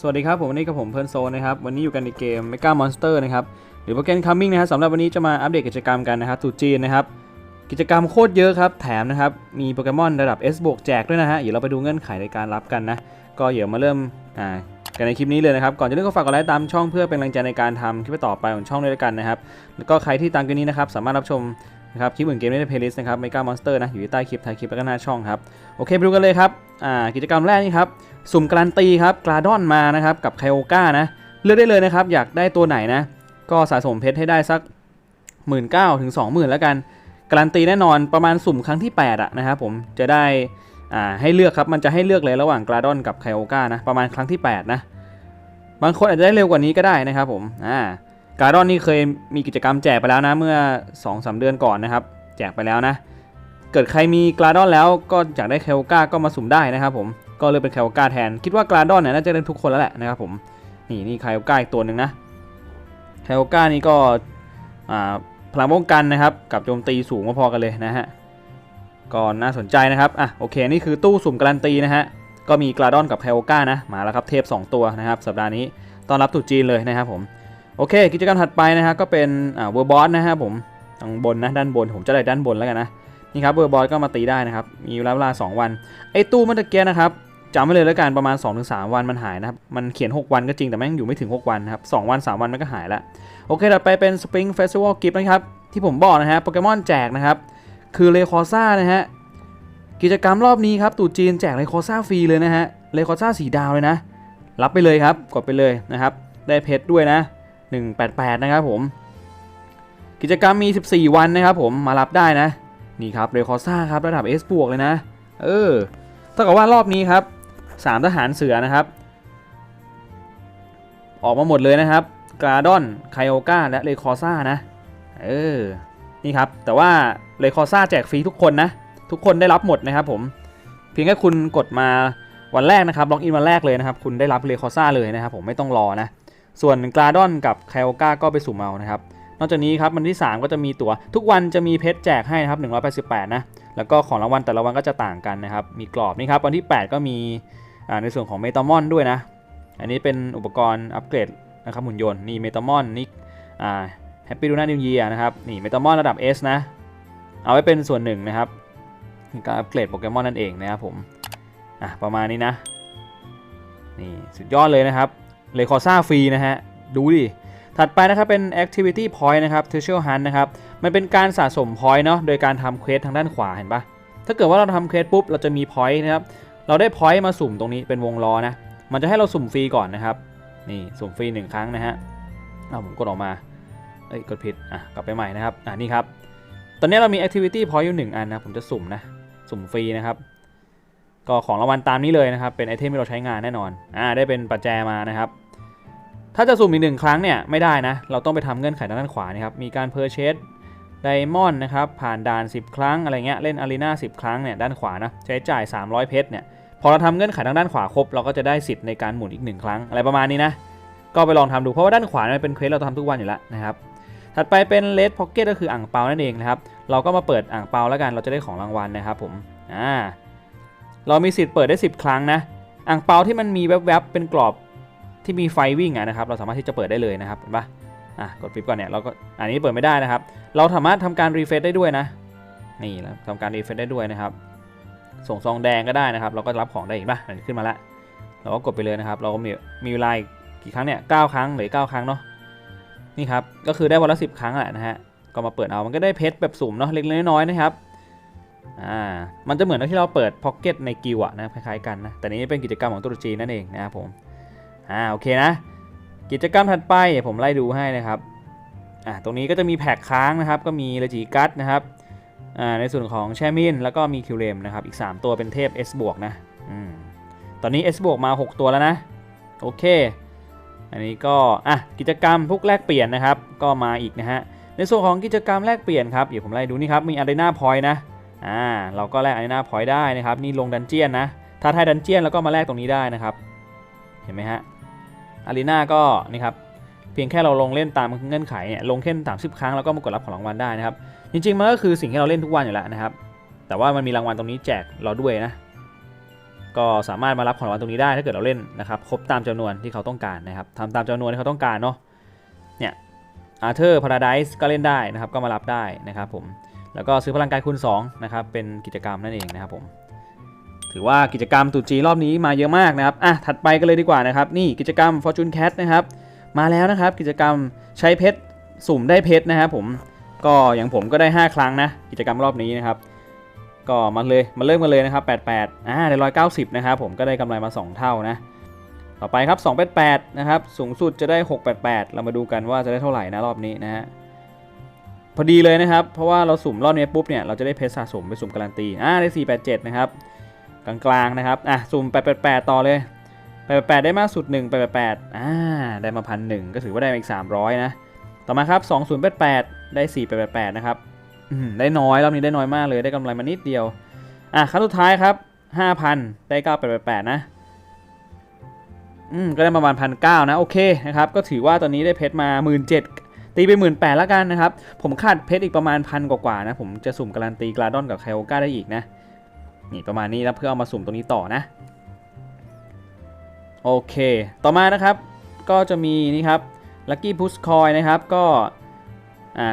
สวัสดีครับผมวันนี้กับผมเพิร์นโซนนะครับ วันนี้อยู่กันในเกม Mega Monster นะครับ หรือโปรแกรม Coming นะครับสำหรับวันนี้จะมาอัปเดตกิจกรรมกันนะครับตุจีนนะครับ กิจกรรมโคตรเยอะครับ แถมนะครับ มีโปเกมอนระดับ S บวกแจกด้วยนะฮะเดี๋ยวเราไปดูเงื่อนไขในการรับกันนะ ก็เดี๋ยวมาเริ่มอ่ากันในคลิปนี้เลยนะครับ ก่อนจะเริ่มก็ฝากกดไลค์ตามช่องเพื่อเป็นกำลังใจในการทำคลิปต่อไปของช่องด้วยกันนะครับ แล้วก็ใครที่ตามกันนี้นะครับสามารถรับชม นะครับคลิปอื่นเกมได้ในเพลย์ลิสต์นะครับ Mega Monster นะอยู่ที่ใต้คลิปท้ายคลิปแล้วก็หน้าช่องครับโอเคไปดูกันเลยครับอ่ากิจกรรมแรกนี่ครับสุ่มการันตีครับกราดอนมานะครับกับไคโอก้านะเลือกได้เลยนะครับอยากได้ตัวไหนนะก็สะสมเพชรให้ได้สัก 1 9ื่นถึง20,000แล้วกันการันตีแน่นอนประมาณสุ่มครั้งที่8อะนะครับผมจะได้อ่าให้เลือกครับมันจะให้เลือกเลยระหว่างกราดอนกับไคโอก้านะประมาณครั้งที่8นะบางคนอาจจะได้เร็วกว่านี้ก็ได้นะครับผมอ่า การาดอนนี่เคยมีกิจกรรมแจกไปแล้วนะเมื่อ2-3เดือนก่อนนะครับ แจกไปแล้วนะ เกิดใครมีกราดอนแล้วก็อยากได้ไคโอก้าก็มาสุ่มได้นะครับผมก็เลยเป็นไคโอก้าแทน คิดว่ากราดอนเนี่ยน่าจะได้ทุกคนแล้วแหละนะครับผมนี่นี่ไคโอก้าอีกตัวหนึ่งนะไคโอก้านี่ก็อ่าพลังป้องกันนะครับ กับโจมตีสูงพอๆกันเลยนะฮะก็น่าสนใจนะครับอะโอเคนี่คือตู้สุ่มการันตีนะฮะก็มีกราดอนกับไคโอก้านะมาแล้วครับเทพ 2 ตัวนะครับ สัปดาห์นี้ต้อนรับตรุษจีนเลยนะครับผม โอเค กิจกรรมถัดไปนะฮะก็เป็นเวอร์บอสนะครับผมทางบนนะด้านบนผมจะได้ด้านบนแล้วกันนะนี่ครับเบอร์บอสก็มาตีได้นะครับมีเวลาเวลา2วันไอ้ตู้เมื่อตะเกียนะครับจำไว้เลยแล้วกันประมาณ 2-3 วันมันหายนะครับมันเขียน 6 วันก็จริงแต่แม่งอยู่ไม่ถึง 6 วันนะครับ2วัน 3 วันมันก็หายละโอเคต่อไปเป็น Spring Festival Gift นะครับที่ผมบอกนะฮะโปเกมอนแจกนะครับคือเลคอซ่านะฮะกิจกรรมรอบนี้ครับตู่จีนแจกเลคอซ่าฟรีเลยนะฮะเลคอซ่าสีดาวเลยนะ รับไปเลยครับกดไปเลยนะครับได้เพชรด้วยนะ 188 นะครับผม กิจกรรมมี 14 วันนะครับผมมารับได้นะ นี่ครับเรคอซ่าครับระดับ S บวกเลยนะ เออเท่ากับว่ารอบนี้ครับ 3 ทหารเสือนะครับ ออกมาหมดเลยนะครับกราดอนไคโอกาและเรคอซ่านะ เออ นี่ครับ แต่ว่าเรคอซ่าแจกฟรีทุกคนนะ ทุกคนได้รับหมดนะครับผม เพียงแค่คุณกดมาวันแรกนะครับ ล็อกอินวันแรกเลยนะครับ คุณได้รับเรคอซ่าเลยนะครับผมไม่ต้องรอนะ ส่วนกราดอนกับไคโอกาก็ไปสุ่มเอานะครับ นอกจากนี้ครับวันที่ 3 ก็จะมีตัว๋ว ทุกวันจะมีเพชรแจกให้นะครับ 188 นะ แล้วก็ของรางวัลแต่ละวันก็จะต่างกันนะครับ มีกรอบนี่ครับวันที่ 8 ก็มีในส่วนของเมตามอนด้วยนะ อันนี้เป็นอุปกรณ์อัปเกรดนะครับหุ่นยนต์นี่เมตามอนนี่แฮปปี้ดูน่านิวเยียนะครับนี่เมตามอนระดับ S นะ เอาไว้เป็นส่วนหนึ่งนะครับการอัปเกรดโปเกมอนนั่นเองนะครับผมอะประมาณนี้นะนี่สุดยอดเลยนะครับ เลคอซ่าฟรีนะฮะ ดูดิ ถัดไปนะครับเป็น activity point นะครับ treasure hunt นะครับ มันเป็นการสะสม point เนาะโดยการทำเควสทางด้านขวาเห็นปะถ้าเกิดว่าเราทำเควสปุ๊บเราจะมี point นะครับ เราได้ point มาสุ่มตรงนี้เป็นวงล้อนะ มันจะให้เราสุ่มฟรีก่อนนะครับ นี่สุ่มฟรีหนึ่งครั้งนะฮะเอาผมกดออกมา เอ้ยกดผิด อะกลับไปใหม่นะครับ อะนี่ครับ ตอนนี้เรามี activity point อยู่หนึ่งอันนะ ผมจะสุ่มนะ สุ่มฟรีนะครับ ก็ของรางวัลตามนี้เลยนะครับ เป็นไอเทมที่เราใช้งานแน่นอนอ่าได้เป็นปัจแจมานะครับ ถ้าจะสุ่มอีกหนึ่งครั้งเนี่ยไม่ได้นะ เราต้องไปทำเงื่อนไขทางด้านขวานี่ครับ มีการเพอร์เชสไดมอนด์นะครับ ผ่านด่าน 10 ครั้งอะไรเงี้ย เล่นอารีนา10 ครั้งเนี่ยด้านขวานะ ใช้จ่าย 300 เพชรเนี่ย พอเราทำเงื่อนไขทางด้านขวาครบ เราก็จะได้สิทธิ์ในการหมุนอีกหนึ่งครั้งอะไรประมาณนี้นะ ก็ไปลองทำดู เพราะว่าด้านขวามันเป็นเควสเราทำทุกวันอยู่แล้วนะครับ ถัดไปเป็นเลดพ็อกเก็ตก็คืออ่างเปานั่นเองนะครับ เราก็มาเปิดอ่างเปาแล้วกัน เราจะได้ของรางวัลนะครับผม อ่า เรามีสิทธิ์เปิดได้ 10 ครั้งนะอ่างเปาที่มันมีแวบๆเป็นกรอบที่มีไฟวิ่งอะนะครับ เราสามารถที่จะเปิดได้เลยนะครับเห็นปะอะกดปิดก่อนเนี่ยเราก็อันนี้เปิดไม่ได้นะครับ เราสามารถทำการรีเฟซได้ด้วยนะ นี่แล้วทำการรีเฟซได้ด้วยนะครับ ส่งซองแดงก็ได้นะครับ เราก็รับของได้อีกปะอันนี้ขึ้นมาละเราก็กดไปเลยนะครับ เราก็มีมีเวลากี่ครั้งเนี่ยเก้าครั้งหรือเก้าครั้งเนาะนี่ครับก็คือได้วันละสิบครั้งแหละนะฮะก็มาเปิดเอามันก็ได้เพชรแบบสุ่มเนาะเล็กๆน้อยๆนะครับ อ่ามันจะเหมือนที่เราเปิดพ็อกเก็ตในกิวอะนะคล้ายๆกันนะแต่นี้เป็นกิจกรรมของตุรกีนั่นเองนะครับผมอ่าโอเคนะ กิจกรรมถัดไปผมไล่ดูให้นะครับอ่าตรงนี้ก็จะมีแพ็กค้างนะครับ ก็มีเลจิกัสนะครับอ่าในส่วนของแชมินแล้วก็มีคิวเลมนะครับอีก 3 ตัวเป็นเทพ S บวกนะอืมตอนนี้ S บวกมา 6 ตัวแล้วนะโอเค อันนี้ก็อะกิจกรรมพวกแลกเปลี่ยนนะครับ ก็มาอีกนะฮะในส่วนของกิจกรรมแลกเปลี่ยนครับเดี๋ยวผมไล่ดูนี่ครับมีอารีนาพอยต์นะ อ่าเราก็แลกอารีนาพอยต์ได้นะครับนี่ลงดันเจียนนะถ้าทายดันเจียนแล้วก็มาแลกตรงนี้ได้นะครับ เห็นไหมฮะอารีนาก็นี่ครับเพียงแค่เราลงเล่นตามเงื่อนไขเนี่ยลงแค่นสามสิบครั้งแล้วก็มากดรับของรางวัลได้นะครับ จริงๆมันก็คือสิ่งที่เราเล่นทุกวันอยู่แล้วนะครับ แต่ว่ามันมีรางวัลตรงนี้แจกเราด้วยนะก็สามารถมารับของรางวัลตรงนี้ได้ถ้าเกิดเราเล่นนะครับครบตามจำนวนที่เขาต้องการนะครับทำตามจำนวนที่เขาต้องการเนาะเนี่ยอาร์เธอร์พาราไดส์ก็เล่นได้นะครับ ก็มารับได้นะครับผม แล้วก็ซื้อพลังกายคูณ2นะครับเป็นกิจกรรมนั่นเองนะครับผมถือว่ากิจกรรมตุจีรอบนี้มาเยอะมากนะครับอะถัดไปกันเลยดีกว่านะครับนี่กิจกรรม Fortune Cat นะครับมาแล้วนะครับกิจกรรมใช้เพชรสุ่มได้เพชรนะครับผมก็อย่างผมก็ได้ 5 ครั้งนะกิจกรรมรอบนี้นะครับก็มาเลยมาเริ่มกันเลยนะครับ 88อ่าได้190 นะครับผมก็ได้กำไรมา 2 เท่านะต่อไปครับ 288 นะครับ สูงสุดจะได้ 688 เรามาดูกันว่าจะได้เท่าไหร่นะรอบนี้นะฮะ พอดีเลยนะครับ เพราะว่าเราสุ่มรอบนี้ปุ๊บเนี่ยเราจะได้เพชรสะสมไปสุ่มการันตีอ่าได้487 นะครับ กลางๆนะครับอะสุ่ม888 ต่อเลย888 ได้มากสุด1 888อ่าได้มาพันหนึ่งก็ถือว่าได้มาอีก 300 นะ ต่อมาครับ 2088 ได้ 488นะครับอืมได้น้อยรอบนี้ได้น้อยมากเลยได้กำไรมานิดเดียวอะครั้งสุดท้ายครับ 5,000 ได้988 นะอืมก็ได้ประมาณพันเนะโอเคนะครับก็ถือว่าตอนนี้ได้เพชรมา 1 7ื่น ตีไป1 8ื่นแปดล้วกันนะครับ ผมขาดเพชรอีกประมาณพันกว่าๆนะ ผมจะสุ่มการันตีกลาดอนกับไคโอก้าได้อีกนะ นี่ประมาณนี้แล้วเพื่อเอามาสุ่มตรงนี้ต่อนะ โอเค ต่อมานะครับ ก็จะมีนี่ครับลัคกี้พุชคอยนะครับ ก็อ่า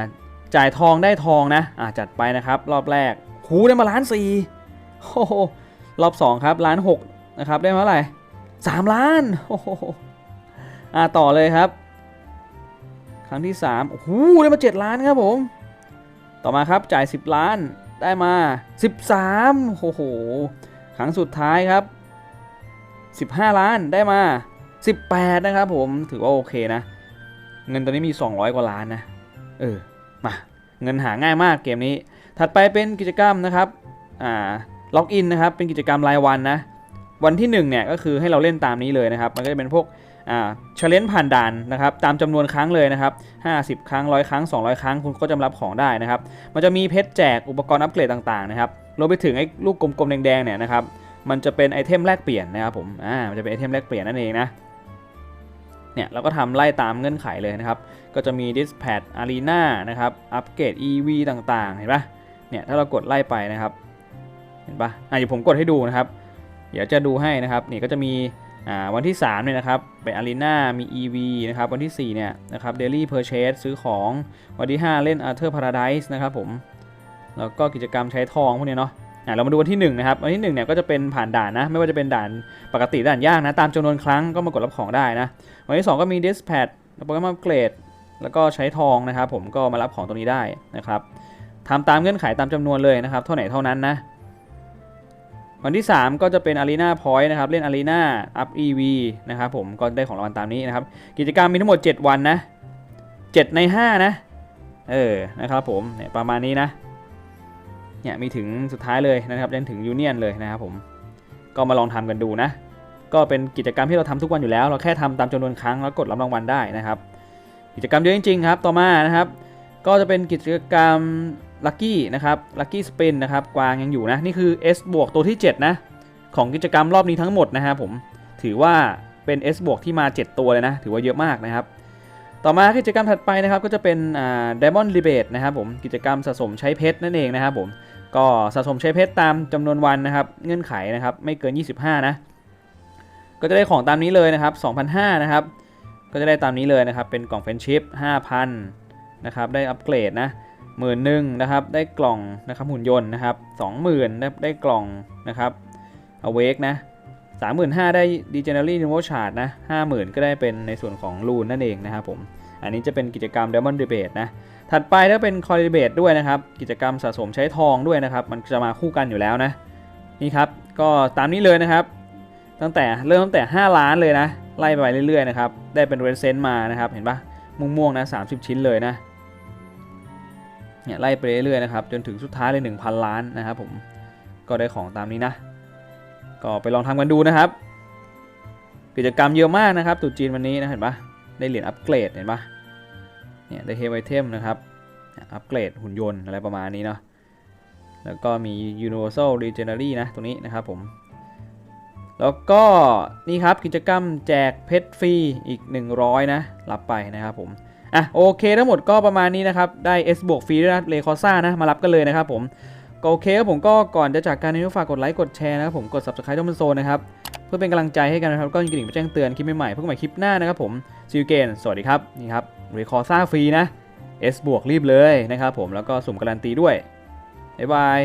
จ่ายทองได้ทองนะอ่าจัดไปนะครับ รอบแรกหูได้มาล้านสี่โอ้โหรอบสองครับล้านหกนะครับได้มาเท่าไหร่สามล้านโอ้โหอ่าต่อเลยครับ รั้งที่สามโอ้โหได้มาเจ็ดล้านครับผม ต่อมาครับจ่ายสิบล้านได้มาสิบสามโอ้โหครั้งสุดท้ายครับสิบห้าล้านได้มาสิบแปดนะครับผมถือว่าโอเคนะ เงินตอนนี้มี 200 กว่าล้านนะ เออมาเงินหาง่ายมากเกมนี้ ถัดไปเป็นกิจกรรมนะครับอ่าล็อกอินนะครับเป็นกิจกรรมรายวันนะวันที่1เนี่ยก็คือให้เราเล่นตามนี้เลยนะครับ มันก็จะเป็นพวก เชลเลนผ่านด่านนะครับตามจำนวนครั้งเลยนะครับ 50 ครั้ง 100 ครั้ง 200 ครั้ง คุณก็จะรับของได้นะครับ มันจะมีเพชรแจกอุปกรณ์อัปเกรดต่างๆนะครับรวมไปถึงไอ้ลูกกลมๆแดงๆเนี่ยนะครับมันจะเป็นไอเทมแลกเปลี่ยนนะครับผมอ่ามันจะเป็นไอเทมแลกเปลี่ยนนั่นเองนะเนี่ยเราก็ทำไล่ตามเงื่อนไขเลยนะครับ ก็จะมี Dispatch Arena นะครับ อัปเกรด EV ต่างๆ เห็นปะเนี่ยถ้าเรากดไล่ไปนะครับ เห็นปะอะเดี๋ยวผมกดให้ดูนะครับ เดี๋ยวจะดูให้นะครับ นี่ก็จะมี วันที่3เนี่ยนะครับเป็น Arena มี EV นะครับวันที่4เนี่ยนะครับ Daily Purchase ซื้อของวันที่ 5 เล่น Arthur Paradise นะครับผมแล้วก็กิจกรรมใช้ทองพวกนี้เนาะอะเรามาดูวันที่1นะครับวันที่1เนี่ยก็จะเป็นผ่านด่านนะไม่ว่าจะเป็นด่านปกติด่านยากนะตามจำนวนครั้งก็มากดรับของได้นะวันที่ 2 ก็มี Dispatch โปรแกรมอัปเกรดแล้วก็ใช้ทองนะครับผมก็มารับของตรงนี้ได้นะครับทำตามเงื่อนไขตามจำนวนเลยนะครับเท่าไหร่เท่านั้นนะ วันที่ 3 ก็จะเป็น Arena Point นะครับ เล่น Arena Up EV นะครับผมก็ได้ของรางวัลตามนี้นะครับ กิจกรรมมีทั้งหมด 7 วันนะ 7 ใน 5 นะ เออ นะครับผมเนี่ยประมาณนี้นะ เนี่ยมีถึงสุดท้ายเลยนะครับจนถึงยูเนียนเลยนะครับผม ก็มาลองทำกันดูนะ ก็เป็นกิจกรรมที่เราทำทุกวันอยู่แล้ว เราแค่ทำตามจำนวนครั้งแล้วกดรับรางวัลได้นะครับ กิจกรรมเยอะจริงๆครับ ต่อมานะครับ ก็จะเป็นกิจกรรม ลัคกี้นะครับลัคกี้สเปนนะครับกวางยังอยู่นะ นี่คือ S บวกตัวที่ 7 นะ ของกิจกรรมรอบนี้ทั้งหมดนะครับผมถือว่าเป็น S บวกที่มา 7 ตัวเลยนะ ถือว่าเยอะมากนะครับ ต่อมากิจกรรมถัดไปนะครับก็จะเป็นอ่า Diamond Rebate นะครับผมกิจกรรมสะสมใช้เพชรนั่นเองนะครับผมก็สะสมใช้เพชรตามจำนวนวันนะครับ เงื่อนไขนะครับไม่เกิน 25 นะ ก็จะได้ของตามนี้เลยนะครับ2,500นะครับก็จะได้ตามนี้เลยนะครับเป็นกล่องเฟนชิพ5,000นะครับได้อัปเกรดนะ หมื่นหนึ่งนะครับได้กล่องนะครับหุ่นยนต์นะครับ20,000ได้ได้กล่องนะครับอเวกนะ35,000ได้ d e g e n e r y n e v o Chart นะ50,000ก็ได้เป็นในส่วนของรูนนั่นเองนะครับผมอันนี้จะเป็นกิจกรรม Diamond Debate นะ ถัดไปถ้าเป็น c o r r e b a t e ด้วยนะครับ กิจกรรมสะสมใช้ทองด้วยนะครับ มันจะมาคู่กันอยู่แล้วนะ นี่ครับ ก็ตามนี้เลยนะครับ ตั้งแต่เริ่มตั้งแต่ 5 ล้านเลยนะ ไล่ไปเรื่อยๆนะครับ ได้เป็นเรนเซนต์มานะครับ เห็นปะม่วงๆนะ 30 ชิ้นเลยนะ เนี่ยไล่ไปเรื่อยๆนะครับจนถึงสุดท้ายเลย 1,000 ล้านนะครับผมก็ได้ของตามนี้นะ ก็ไปลองทำกันดูนะครับ กิจกรรมเยอะมากนะครับตุ๊จีนวันนี้นะเห็นปะได้เหรียญอัปเกรดเห็นปะเนี่ยได้เฮฟไอเทมนะครับอัปเกรดหุ่นยนต์อะไรประมาณนี้เนาะแล้วก็มี Universal Legendary นะตรงนี้นะครับผมแล้วก็นี่ครับกิจกรรมแจกเพชรฟรีอีก 100 นะรับไปนะครับผม อะโอเคทั้งหมดก็ประมาณนี้นะครับ ได้ S บวกฟรีด้วยนะเลคอซ่านะมารับกันเลยนะครับผมก็โอเคครับผมก็ก่อนจะจากการนี้ก็ฝากกดไลค์กดแชร์นะครับผมกด subscribe ต้องเป็นโซนนะครับ เพื่อเป็นกำลังใจให้กันนะครับก็ยิงกระดิ่งไปแจ้งเตือนคลิปใหม่ๆพบกันใหม่คลิปหน้านะครับผมซีอูเกนสวัสดีครับนี่ครับเรคอซ่าฟรีนะ S บวกรีบเลยนะครับผมแล้วก็สุ่มการันตีด้วยบ๊ายบาย